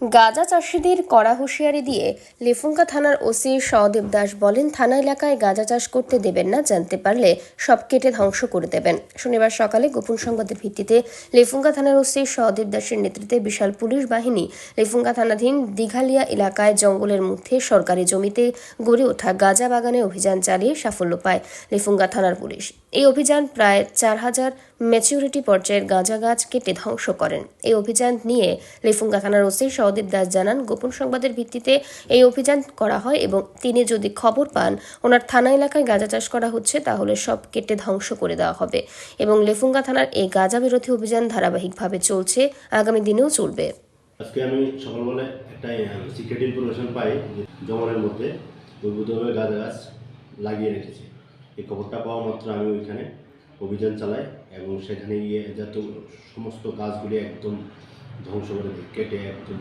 গাঁজা চাষিদের কড়া হুঁশিয়ারি দিয়ে লেফুঙ্কা থানার ওসি সহদেব দাস বলেন, থানা এলাকায় গাঁজা চাষ করতে দেবেন না, জানতে পারলে সব কেটে ধ্বংস করে দেবেন। শনিবার সকালে গোপন সংবাদের ভিত্তিতে লেফুঙ্গা থানার ওসি সহদেব দাসের নেতৃত্বে বিশাল পুলিশ বাহিনী লেফুঙ্গা থানাধীন দিঘালিয়া এলাকায় জঙ্গলের মধ্যে সরকারি জমিতে গড়ে ওঠা গাঁজা বাগানে অভিযান চালিয়ে সাফল্য পায় লেফুঙ্গা থানার পুলিশ। এই অভিযান প্রায় চার হাজার ম্যাচিউরিটি পর্যায়ের গাঁজা গাছ কেটে ধ্বংস করেন। এই অভিযান নিয়ে লেফুঙ্গা থানার ওসি সহদীপ দাস জানান, গোপন সংবাদের ভিত্তিতে এই অভিযান করা হয় এবং তিনি যদি খবর পান, ওনার থানা এলাকায় গাঁজা চাষ করা হচ্ছে, তাহলে সব কেটে ধ্বংস করে দেওয়া হবে এবং লেফুঙ্গা থানার এই গাঁজা বিরোধী অভিযান ধারাবাহিকভাবে চলছে, আগামী দিনেও চলবে। আজকে আমি সকালবেলা একটা সিক্রেট ইনফরমেশন পাই যে জঙ্গলের মধ্যে অদ্ভুতভাবে গাছ গাছ লাগিয়ে রেখেছে। এই খবরটা পাওয়া মাত্র আমি ওইখানে অভিযান চালাই এবং সেখানে গিয়ে যত সমস্ত গাছগুলি একদম ধ্বংস করে দিই কেটে একদম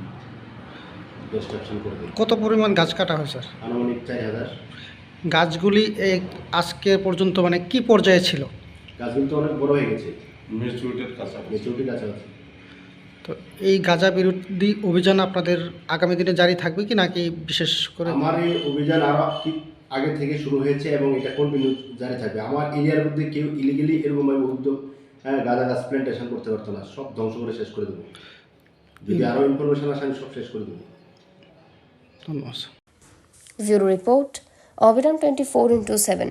ডিস্ট্রাকশন করে দিই। কত পরিমাণ গাছ কাটা হয় স্যার? আনুমানিক চার হাজার। গাছগুলি এই আজকে পর্যন্ত মানে কি পর্যায়ে ছিল? গাছগুলি তো অনেক বড় হয়ে গেছে। মেচুরিটির কাছাকাছি। মেচুরিটি কাছাকাছি। তো এই গাঁজা বিরোধী অভিযান আপনাদের আগামী দিনে জারি থাকবে কি নাকি বিশেষ করে? আমার এই অভিযান আরও কি আগে থেকে শুরু হয়েছে এবং এটা কন্টিনিউ জারি থাকবে। আমার এরিয়ার মধ্যে কেউ ইলিগেলি এরকম উদ্যোগ হ্যাঁ, গাঁদা গাছ প্ল্যান্টেশন করতে পারতো না। সব ধ্বংস করে শেষ করে দেবো। যদি আরও ইনফরমেশন আসে আমি সব শেষ করে দেবো। ধন্যবাদ ব্যুরো রিপোর্ট অবিরাম টোয়েন্টি ফোর ইন্টু সেভেন